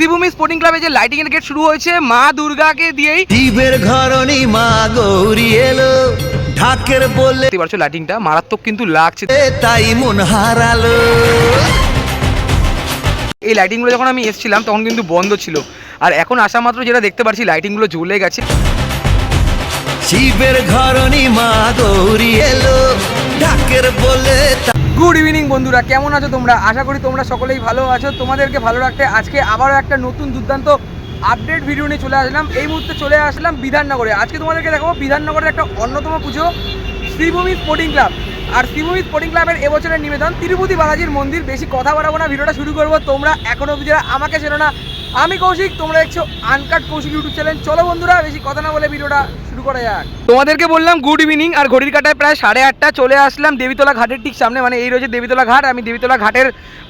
Sreebhumi sporting ক্লাবে যে lighting এর গেট শুরু হয়েছে মা দুর্গাকে দিয়েই শিবের ঘরণী মা গৌরী এলো ঢাকের বলে দেখতে পারছ লাইটিংটা মারাত্মক কিন্তু লাগছে। তাই মন হারালো। এই লাইটিংগুলো যখন আমি এসেছিলাম তখন কিন্তু বন্ধ ছিল। আর এখন আসা মাত্র যেটা দেখতে পাচ্ছি লাইটিংগুলো জ্বলে গেছে। শিবের ঘরণী মা গৌরী এলো ঢাকের বলে গুড ইভিনিং বন্ধুরা। কেমন আছো তোমরা? আশা করি তোমরা সকলেই ভালো আছো। তোমাদেরকে ভালো রাখতে আজকে আবারও একটা নতুন দুর্দান্ত আপডেট ভিডিও নিয়ে চলে আসলাম। এই মুহূর্তে চলে আসলাম বিধাননগরে। আজকে তোমাদেরকে দেখাবো বিধাননগরের একটা অন্যতম পুজো, শ্রীভূমি স্পোর্টিং ক্লাব আর শ্রীভূমি স্পোর্টিং ক্লাবের এবছরের নিবেদন, তিরুপতি বালাজির মন্দির। বেশি কথা বাড়াবো না, ভিডিওটা শুরু করব। তোমরা এখনও অবধি যারা আমাকে চেনো না আমি কৌশিক তোমরা দেখছ আনকাট কৌশিক ইউটিউব চ্যানেল চলো বন্ধুরা বেশি কথা না বলে ভিডিওটা শুরু করা যাক। তোমাদেরকে বললাম গুড ইভিনিং আর ঘড়ির কাটায় প্রায় সাড়ে আটটা চলে আসলাম দেবীতলা ঘাটের ঠিক সামনে। মানে এই রয়েছে দেবীতলা ঘাট আমি দেবীতলা ঘাটের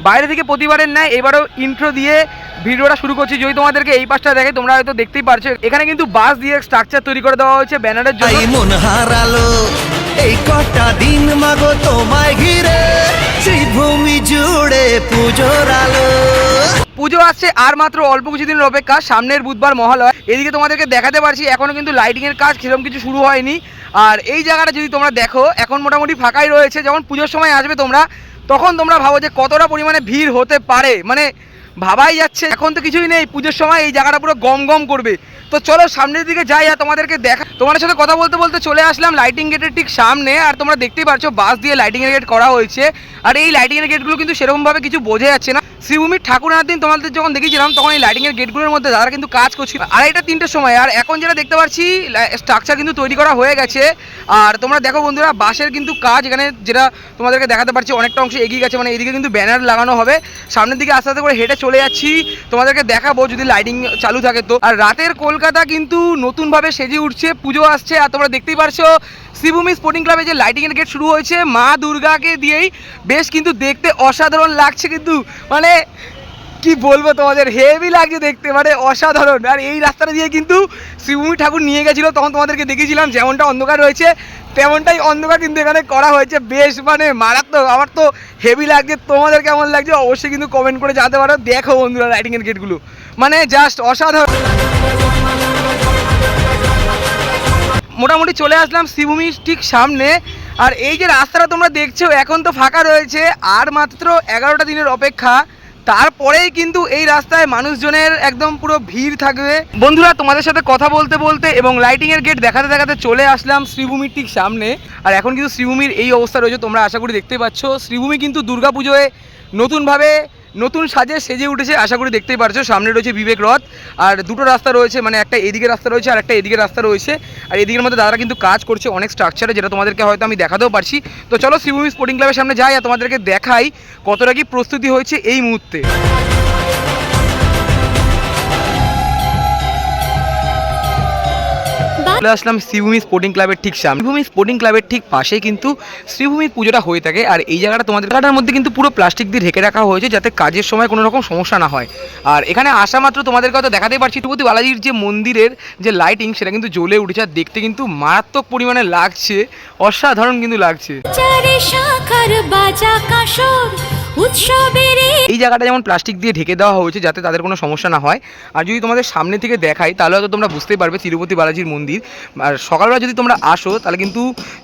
বাইরে থেকে প্রতিবারের ন্যায় এবারও ইন্ট্রো দিয়ে ভিডিওটা শুরু করছি। যদি তোমাদেরকে এই পাশটা দেখে তোমরা হয়তো দেখতেই পারছ। এখানে কিন্তু বাস দিয়ে স্ট্রাকচার তৈরি করে দেওয়া হয়েছে ব্যানারের জন্য। মন হারালো এই কটা দিন মাগো তোমায় ঘিরে। শ্রীভূমি জুড়ে পুজোর আলো। পুজো আসছে, আর মাত্র অল্প কিছুদিনের অপেক্ষা। সামনের বুধবার মহালয়। এদিকে তোমাদেরকে দেখাতে পারছি এখনও কিন্তু লাইটিংয়ের কাজ সেরকম কিছু শুরু হয়নি। আর এই জায়গাটা যদি তোমরা দেখো, এখন মোটামুটি ফাঁকাই রয়েছে। যখন পুজোর সময় আসবে তোমরা, তখন তোমরা ভাবো যে কতটা পরিমাণে ভিড় হতে পারে। মানে ভাবাই যাচ্ছে, এখন তো কিছুই নেই, পুজোর সময় এই জায়গাটা পুরো গম গম করবে। তো চলো সামনের দিকে যাই আর তোমাদেরকে দেখা তোমাদের সাথে কথা বলতে বলতে চলে আসলাম লাইটিং গেটের ঠিক সামনে, আর তোমরা দেখতেই পারছ বাস দিয়ে লাইটিং এর গেট করা হয়েছে। আর এই লাইটিং এর গেটগুলো কিন্তু সেরকমভাবে কিছু বোঝা যাচ্ছে না। শ্রীভূমির ঠাকুর দিন তোমাদের যখন দেখেছিলাম তখন এই লাইটিং এর গেটগুলোর মধ্যে তারা কিন্তু কাজ করছিল। আর এটা তিনটের সময়, আর এখন যেটা দেখতে পাচ্ছি স্ট্রাকচার কিন্তু তৈরি করা হয়ে গেছে। আর তোমরা দেখো বন্ধুরা বাসের কিন্তু কাজ এখানে যেটা তোমাদেরকে দেখাতে পারছি, অনেকটা অংশ এগিয়ে গেছে মানে এদিকে কিন্তু ব্যানার লাগানো হবে। সামনের দিকে আস্তে আস্তে করে হেঁটে চলে যাচ্ছি। তোমাদেরকে দেখাবো যদি লাইটিং চালু থাকে তো। আর রাতের কলকাতা কিন্তু নতুনভাবে সেজে উঠছে, পুজো আসছে। আর তোমরা দেখতেই পারছ শ্রীভূমি স্পোর্টিং ক্লাবে যে লাইটিংয়ের গেট শুরু হয়েছে, মা দুর্গাকে দিয়েই। বেশ কিন্তু দেখতে অসাধারণ লাগছে কিন্তু। মানে কি বলব তোমাদের? হেভি লাগছে দেখতে মানে অসাধারণ। আর এই রাস্তাটা দিয়ে কিন্তু শ্রীভূমি ঠাকুর নিয়ে গেছিল, তখন তোমাদেরকে দেখেছিলাম যেমনটা অন্ধকার রয়েছে, তেমনটাই অন্ধকার কিন্তু এখানে করা হয়েছে। বেশ মানে মারাত্মক, আমার তো হেভি লাগছে। তোমাদের কেমন লাগছে? অবশ্যই কিন্তু কমেন্ট করে জানাতে পারো। দেখো বন্ধুরা এর গেটগুলো মানে জাস্ট অসাধারণ। মোটামুটি চলে আসলাম শ্রীভূমি ঠিক সামনে। আর এই যে রাস্তাটা তোমরা দেখছ, এখন তো ফাঁকা রয়েছে। আর মাত্র এগারোটা দিনের অপেক্ষা। তারপরেই কিন্তু এই রাস্তায় মানুষজনের একদম পুরো ভিড় থাকবে। বন্ধুরা, তোমাদের সাথে কথা বলতে বলতে এবং লাইটিংয়ের গেট দেখাতে দেখাতে চলে আসলাম শ্রীভূমির ঠিক সামনে। আর এখন কিন্তু শ্রীভূমির এই অবস্থা রয়েছে, তোমরা আশা করি দেখতে পাচ্ছ। শ্রীভূমি কিন্তু দুর্গাপুজোয় নতুনভাবে নতুন সাজে সেজে উঠেছে, আশা করি দেখতেই পারছ। সামনে রয়েছে বিবেক রথ, আর দুটো রাস্তা রয়েছে মানে একটা এদিকে রাস্তা রয়েছে আর একটা এদিকে রাস্তা রয়েছে। আর এদিকের মধ্যে দাদারা কিন্তু কাজ করছে অনেক স্ট্রাকচারে যেটা তোমাদেরকে হয়তো আমি দেখাতেও পারছি। তো চলো শ্রীভূমি স্পোর্টিং ক্লাবের সামনে যাই আর তোমাদেরকে দেখাই কতটা কি প্রস্তুতি হয়েছে এই মুহূর্তে। চলে আসলাম শ্রীভূমি স্পোর্টিং ক্লাবের ঠিক সামনে। শ্রীভূমি স্পোর্টিং ক্লাবের ঠিক পাশে কিন্তু শ্রীভূমির পুজোটা হয়ে থাকে আর এই জায়গাটা তোমাদের জায়গাটার মধ্যে কিন্তু পুরো প্লাস্টিক দিয়ে ঢেকে রাখা হয়েছে যাতে কাজের সময় কোনো রকম সমস্যা না হয়। আর এখানে আসা মাত্র তোমাদেরকে হয়তো দেখাতেই পারছি, তিরুপতি বালাজির যে মন্দিরের যে লাইটিং সেটা কিন্তু জ্বলে উঠেছে আর দেখতে কিন্তু মারাত্মক পরিমাণে লাগছে, অসাধারণ কিন্তু লাগছে। উৎসবের এই জায়গাটা যেমন প্লাস্টিক দিয়ে ঢেকে দেওয়া হয়েছে যাতে তাদের কোনো সমস্যা না হয়। আর যদি তোমাদের সামনে থেকে দেখাই তাহলে হয়তো তোমরা বুঝতেই পারবে তিরুপতি বালাজির মন্দির। আর সকালবেলা যদি তোমরা আসো তাহলে কিন্তু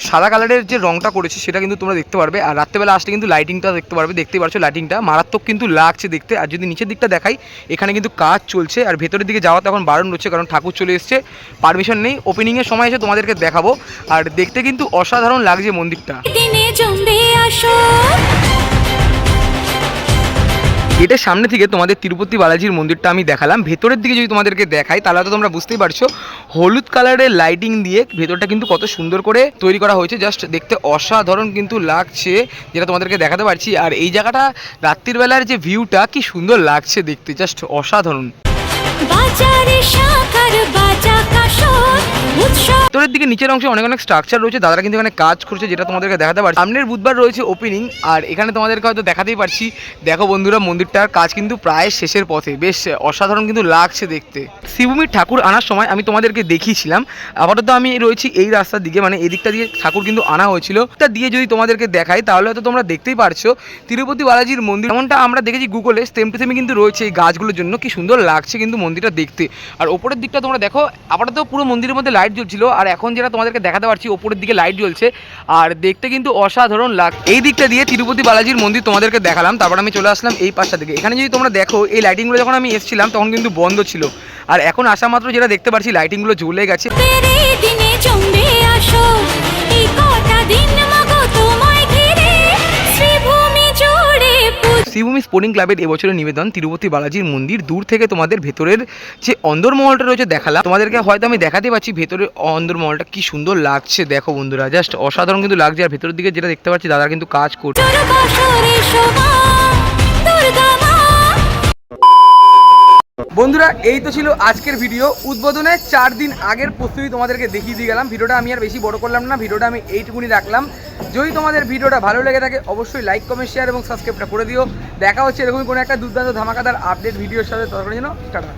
সাদা কালারের যে রংটা করেছে সেটা কিন্তু তোমরা দেখতে পারবে। আর রাত্রেবেলা আসলে কিন্তু লাইটিংটা দেখতে পারবে দেখতেই পারছ লাইটিংটা মারাত্মক কিন্তু লাগছে দেখতে। আর যদি নিচের দিকটা দেখাই এখানে কিন্তু কাজ চলছে। আর ভেতরের দিকে যাওয়া তখন বারণ হচ্ছে কারণ ঠাকুর চলে এসছে। পারমিশন নেই। ওপেনিংয়ের সময় এসে তোমাদেরকে দেখাবো। আর দেখতে কিন্তু অসাধারণ লাগছে মন্দিরটা। গেটের সামনে থেকে তোমাদের তিরুপতি বালাজির মন্দিরটা আমি দেখালাম। ভেতরের দিকে যদি তোমাদেরকে দেখাই, তাহলে তো তোমরা বুঝতেই পারছ, হলুদ কালারের লাইটিং দিয়ে ভেতরটা কিন্তু কত সুন্দর করে তৈরি করা হয়েছে। জাস্ট দেখতে অসাধারণ কিন্তু লাগছে, যেটা তোমাদেরকে দেখাতে পারছি। আর এই জায়গাটা রাত্রির বেলার যে ভিউটা কি সুন্দর লাগছে দেখতে জাস্ট অসাধারণ। বাজারে ভেতরের দিকে নিচের অংশে অনেক অনেক স্ট্রাকচার রয়েছে। দাদারা কিন্তু এখানে কাজ করছে, যেটা তোমাদেরকে দেখাতে পারছি। সামনের বুধবার রয়েছে ওপেনিং আর এখানে তোমাদেরকে হয়তো দেখাতেই পারছি। দেখো বন্ধুরা, মন্দিরটার কাজ কিন্তু প্রায় শেষের পথে। বেশ অসাধারণ কিন্তু লাগছে দেখতে। শিবভূমির ঠাকুর আনার সময় আমি তোমাদেরকে দেখিয়েছিলাম। আপাতত আমি রয়েছি এই রাস্তার দিকে মানে এই দিকটা দিয়ে ঠাকুর কিন্তু আনা হয়েছিল। তা দিয়ে যদি তোমাদেরকে দেখাই, তাহলে হয়তো তোমরা দেখতেই পারছ। তিরুপতি বালাজির মন্দির এমনটা আমরা দেখেছি গুগলে সেম টু সেমই কিন্তু রয়েছে এই গাছগুলোর জন্য। কি সুন্দর লাগছে কিন্তু মন্দিরটা দেখতে। আর ওপরের দিকটা তোমরা দেখো, আপাতত পুরো মন্দিরের মধ্যে লাইট জ্বলছিল, আর এখন যেটা তোমাদেরকে দেখাতে পারছি, ওপরের দিকে লাইট জ্বলছে, আর দেখতে কিন্তু অসাধারণ লাগ এই দিকটা দিয়ে তিরুপতি বালাজির মন্দির তোমাদেরকে দেখালাম, তারপর আমি চলে আসলাম এই পাশটা দিকে। এখানে যদি তোমরা দেখো, এই লাইটিংগুলো যখন আমি এসেছিলাম, তখন কিন্তু বন্ধ ছিল। আর এখন আসা মাত্র যেটা দেখতে পাচ্ছি লাইটিংগুলো জ্বলে গেছে। শ্রীভূমি স্পোর্টিং ক্লাবের এবছরের নিবেদন তিরুপতি বালাজির মন্দির। দূর থেকে তোমাদের ভেতরের যে অন্দরমহলটা রয়েছে দেখালাম। তোমাদেরকে হয়তো আমি দেখাতে পাচ্ছি ভেতরের অন্দরমহলটা কি সুন্দর লাগছে। দেখো বন্ধুরা জাস্ট অসাধারণ কিন্তু লাগছে। আর ভেতরের দিকে যেটা দেখতে পাচ্ছি দাদা কিন্তু কাজ করছে বন্ধুরা এই তো ছিল আজকের ভিডিও। উদ্বোধনের চার দিন আগের প্রস্তুতি তোমাদেরকে দেখিয়ে দিয়ে গেলাম। ভিডিওটা আমি আর বেশি বড় করলাম না ভিডিওটা আমি এইটুকুনি রাখলাম। যদি তোমাদের ভিডিওটা ভালো লেগে থাকে অবশ্যই লাইক কমেন্ট শেয়ার এবং সাবস্ক্রাইবটা করে দিও। দেখা হচ্ছে এরকমই কোনো একটা দুর্দান্ত ধামাকাদার আপডেট ভিডিওর সাথে। তরকারি জন্য টাটা।